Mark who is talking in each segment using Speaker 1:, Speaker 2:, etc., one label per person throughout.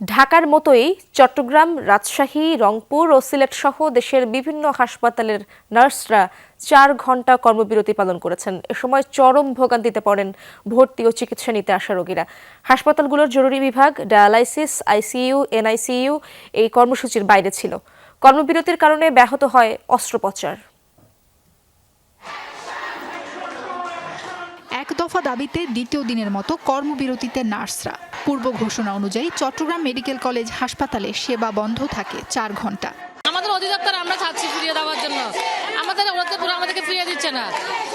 Speaker 1: ঢাকার মতোই চট্টগ্রাম, রাজশাহী, রংপুর ও সিলেট সহ দেশের বিভিন্ন হাসপাতালের নার্সরা চার ঘণ্টা কর্মবিরতি পালন করেছেন। এ সময় চরম ভোগান্তিতে পড়েন ভর্তি ও চিকিৎসা নিতে আসা রোগীরা। হাসপাতালগুলোর জরুরি বিভাগ, ডায়ালাইসিস, আইসিইউ, এনআইসিইউ এই কর্মসূচির বাইরে ছিল। কর্মবিরতির কারণে ব্যাহত হয় অস্ত্রোপচার।
Speaker 2: এক দফা দাবিতে দ্বিতীয় দিনের মতো কর্মবিরতিতে নার্সরা। পূর্ব ঘোষণা অনুযায়ী চট্টগ্রাম মেডিকেল কলেজ হাসপাতালে সেবা বন্ধ থাকে চার ঘণ্টা।
Speaker 3: আমাদের অধিদপ্তর আমরা চাচ্ছি ফিরিয়ে দেওয়ার জন্য। আমাদের ওরা পুরো আমাদেরকে ফিরিয়ে দিচ্ছে না।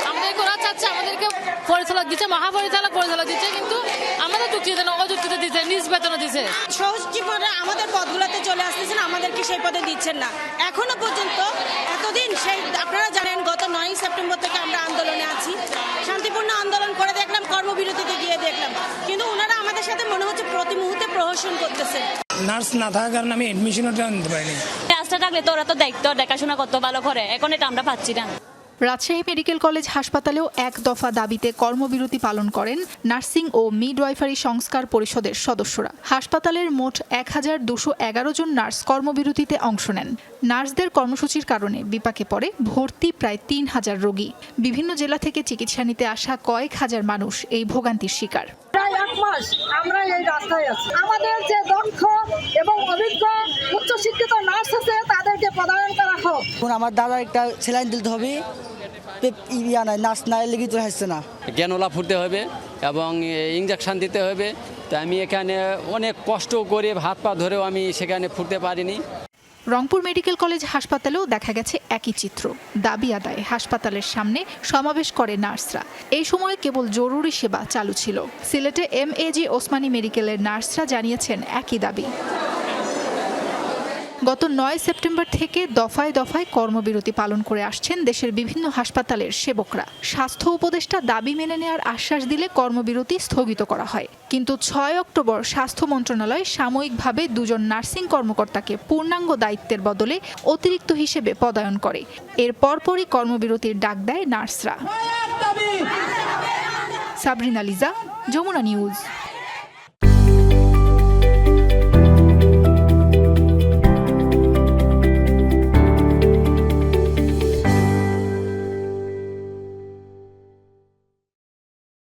Speaker 3: আমাদেরকে ওরা চাচ্ছে আমাদেরকে পরিচালক দিচ্ছে মহাপরিচালক পরিচালক দিচ্ছে কিন্তু আমাদের যুক্তিতে না অযুক্তিতে দিচ্ছে নিজ বেতনও দিচ্ছে।
Speaker 4: সহজ জীবনে আমাদের পদগুলোতে চলে আসতেছেন আমাদেরকে সেই পদে দিচ্ছেন না। এখনও পর্যন্ত এতদিন সেই আপনারা জানেন গত নয় সেপ্টেম্বর থেকে আমরা আন্দোলনে আছি। কর্মবিরতিতে গিয়ে দেখলাম। কিন্তু ওনারা আমাদের সাথে মনে হচ্ছে প্রতি মুহূর্তে প্রহসন করতেছে।
Speaker 5: নার্স না থাকার কারণে আমি এডমিশনও নিতে পারিনি।
Speaker 6: রাস্তা থাকলে তো ওরা তো দেখতো দেখাশোনা করতো ভালো করে। এখন এটা আমরা পাচ্ছি না।
Speaker 2: রাজশাহী মেডিকেল কলেজ হাসপাতালেও এক দফা দাবিতে কর্মবিরতি পালন করেন নার্সিং ও মিডওয়াইফারি সংস্কার পরিষদের সদস্যরা। হাসপাতালের মোট এক হাজার দুশো এগারো জন নার্স কর্মবিরতিতে অংশ নেন। নার্সদের কর্মসূচির কারণে বিপাকে পড়ে ভর্তি প্রায় তিন হাজার রোগী। বিভিন্ন জেলা থেকে চিকিৎসা নিতে আসা কয়েক হাজার মানুষ এই ভোগান্তির শিকার।
Speaker 7: প্রায় এক মাস আমরা এই রাস্তায় আছি। আমাদের যে দক্ষ এবং অভিজ্ঞ উচ্চশিক্ষিত নার্স আছে তাদেরকে পদায়ন করা হোক
Speaker 8: এখন আমার দাদার একটা সেলাইন দিতে হবে। পে- ইয়া নাই নার্স নাই লেগে তো হচ্ছে না।
Speaker 9: জ্ঞানলা ফুটতে হবে এবং ইঞ্জেকশন দিতে হবে। তো আমি এখানে অনেক কষ্ট করে হাত পা ধরেও আমি সেখানে ফুটতে পারিনি।
Speaker 2: রংপুর মেডিকেল কলেজ হাসপাতালেও দেখা গেছে একই চিত্র। দাবি আদায় হাসপাতালের সামনে সমাবেশ করে নার্সরা। এই সময় কেবল জরুরি সেবা চালু ছিল। সিলেটে এম এ জি ওসমানী মেডিকেলের নার্সরা জানিয়েছেন একই দাবি। গত নয় সেপ্টেম্বর থেকে দফায় দফায় কর্মবিরতি পালন করে আসছেন দেশের বিভিন্ন হাসপাতালের সেবকরা। স্বাস্থ্য উপদেষ্টা দাবি মেনে নেওয়ার আশ্বাস দিলে কর্মবিরতি স্থগিত করা হয়। কিন্তু ছয় অক্টোবর স্বাস্থ্য মন্ত্রণালয় সাময়িকভাবে দুজন নার্সিং কর্মকর্তাকে পূর্ণাঙ্গ দায়িত্বের বদলে অতিরিক্ত হিসেবে পদায়ন করে। এর পরপরই কর্মবিরতির ডাক দেয় নার্সরা। সাবরিনা লিজা যমুনা নিউজ।